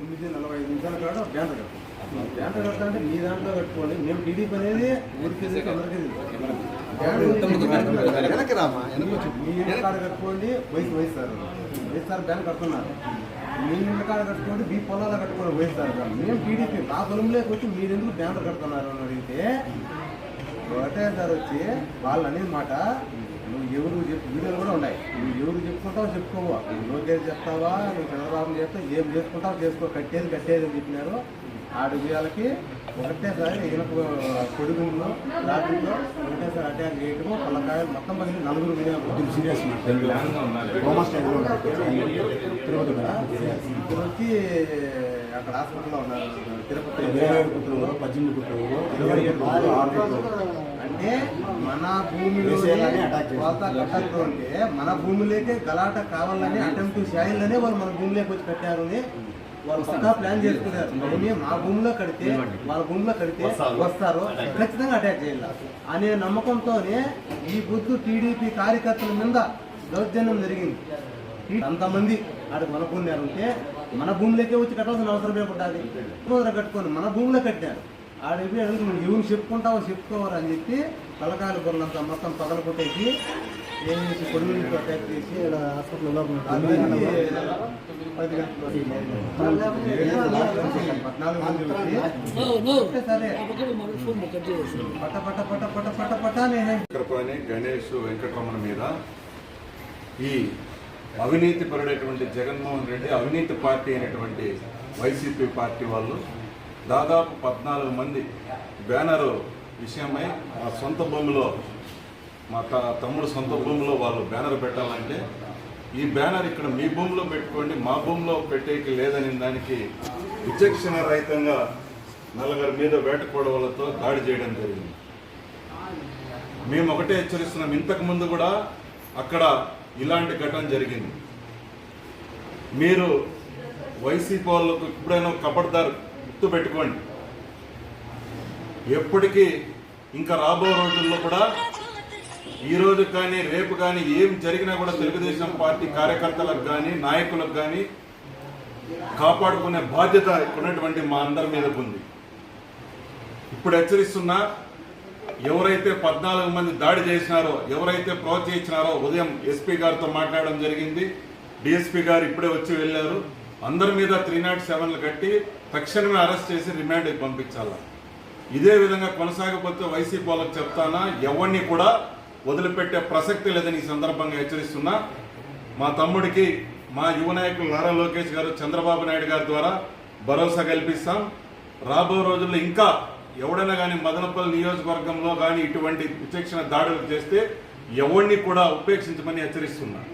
తొమ్మిది నలభై ఐదు నిమిషాల కాడ బ్యానర్ కట్టాం బ్యానర్ కట్టా అంటే మీ దాంట్లో కట్టుకోండి మేము టీడీపీ అనేది ఊరికి అందరికీ వెనక్కి రామా మీ ఇంటి కాడ కట్టుకోండి. వయసు వయసారు వయసారు బ్యాన్ కట్టుకున్నారు మీ ఇంటి కాడ కట్టుకోండి. మీ పొలాల కట్టుకోండి. వయసారు మేము టీడీపీ మా పొలంలోకి వచ్చి మీరు ఎందుకు బ్యానర్ కడుతున్నారు అని అడిగితే ఒకటే సార్ వచ్చి వాళ్ళు అనేది మాట ఎవరు చెప్పు వీడియోలు కూడా ఉన్నాయి. నువ్వు ఎవరు చెప్పుకుంటావో చెప్పుకోవా. నువ్వు లోకేష్ చెప్తావా నువ్వు చంద్రబాబు చెప్తావు ఏం చేసుకుంటావో చేసుకో. కట్టేది కట్టేది అని చెప్పినారు. ఆడు వీళ్ళకి ఒకటేసారి ఇనుప కొడుకులో లాఠీలో ఒకటేసారి అటాక్ చేయటము పల్లకాయలు మొత్తం పగిలి నలుగురు వినియోగం సీరియస్ తిరుపతి వచ్చి అక్కడ హాస్పిటల్లో ఉన్నారు. తిరుపతి ఇరవై ఏడు కుట్రలు పద్దెనిమిది కుట్రలు ఇరవై ఏడు కుట్రలు ఆరు కుట్రలు అంటే మన భూమిలో వేసేయాలని attack కట్టద్దు అంటే మన భూమిలోకే గలాట కావాలని అటెంప్ట్ చేయాలని వాళ్ళు మన భూమిలోకి వచ్చి కట్టారు అని వాళ్ళు పక్కా ప్లాన్ చేసుకున్నారు. మేము మా భూమిలో కడితే వాళ్ళ భూమిలో కడితే వస్తారు. ఖచ్చితంగా అటాక్ చేయాలి. అనే నమ్మకంతోనే ఈ బుద్ధు టీడీపీ కార్యకర్తల మీద దౌర్జన్యం జరిగింది. అంతమంది ఆడ మన భూమి ఉంటే మన భూమిలోకే వచ్చి కట్టాల్సిన అవసరం ఏముంటుంది? ముందర కట్టుకొని మన భూమిలో కట్టారు. ఆడ ఎప్పుడు అడుగు నువ్వు ఎవరు చెప్పుకుంటావో చెప్పుకోవాలి అని చెప్పి తలకాయల బొర్రంతా మొత్తం పగల కొట్టేసి ఏం చేసి కొడుకులతో అటాక్ చేసి ఇక్కడ హాస్పిటల్లో పద్నాలుగు మంది వచ్చి సరే పట్ట పట్ట పట్ట పట్ట పట్ట పట్ట నేను చక్రపాణి గణేష్ వెంకటరమణ మీద ఈ అవినీతి పరుడైనటువంటి జగన్మోహన్ రెడ్డి అవినీతి పార్టీ అయినటువంటి వైసీపీ పార్టీ వాళ్ళు దాదాపు పద్నాలుగు మంది బ్యానర్ విషయమై మా సొంత భూమిలో మా త- తమ్ముడు సొంత భూమిలో వాళ్ళు బ్యానర్ పెట్టాలంటే ఈ బ్యానర్ ఇక్కడ మీ భూమిలో పెట్టుకోండి మా భూమిలో పెట్టేకి లేదని దానికి విచక్షణ రహితంగా నలుగురి మీద వేటకోడవలతో దాడి చేయడం జరిగింది. మేము ఒకటే హెచ్చరిస్తున్నాం. ఇంతకు ముందు కూడా అక్కడ ఇలాంటి ఘటన జరిగింది. మీరు వైసీపీ వాళ్ళకు ఎప్పుడైనా కబడ్దారు గుర్తు పెట్టుకోండి. ఎప్పటికీ ఇంకా రాబో రోజుల్లో కూడా ఈ రోజు కానీ రేపు కానీ ఏం జరిగినా కూడా తెలుగుదేశం పార్టీ కార్యకర్తలకు కానీ నాయకులకు కానీ కాపాడుకునే బాధ్యత ఉన్నటువంటి మా అందరి మీదకు ఉంది. ఇప్పుడు హెచ్చరిస్తున్నా ఎవరైతే పద్నాలుగు మంది దాడి చేసినారో ఎవరైతే ప్రోత్సహించినారో ఉదయం ఎస్పీ గారితో మాట్లాడడం జరిగింది. డిఎస్పీ గారు ఇప్పుడే వచ్చి వెళ్ళారు. అందరి మీద త్రీ నాట్ సెవెన్లు కట్టి తక్షణమే అరెస్ట్ చేసి రిమాండ్కి పంపించాల? ఇదే విధంగా కొనసాగకపోతే వైసీపీ వాళ్ళకి చెప్తానా? ఎవరిని కూడా వదిలిపెట్టే ప్రసక్తి లేదని ఈ సందర్భంగా హెచ్చరిస్తున్నా. మా తమ్ముడికి మా యువ నాయకులు నారా లోకేష్ గారు చంద్రబాబు నాయుడు గారి ద్వారా భరోసా కల్పిస్తాం. రాబో రోజుల్లో ఇంకా ఎవడైనా కానీ మదనపల్లి నియోజకవర్గంలో కానీ ఇటువంటి విచక్షణ దాడులు చేస్తే ఎవరిని కూడా ఉపేక్షించమని హెచ్చరిస్తున్నాను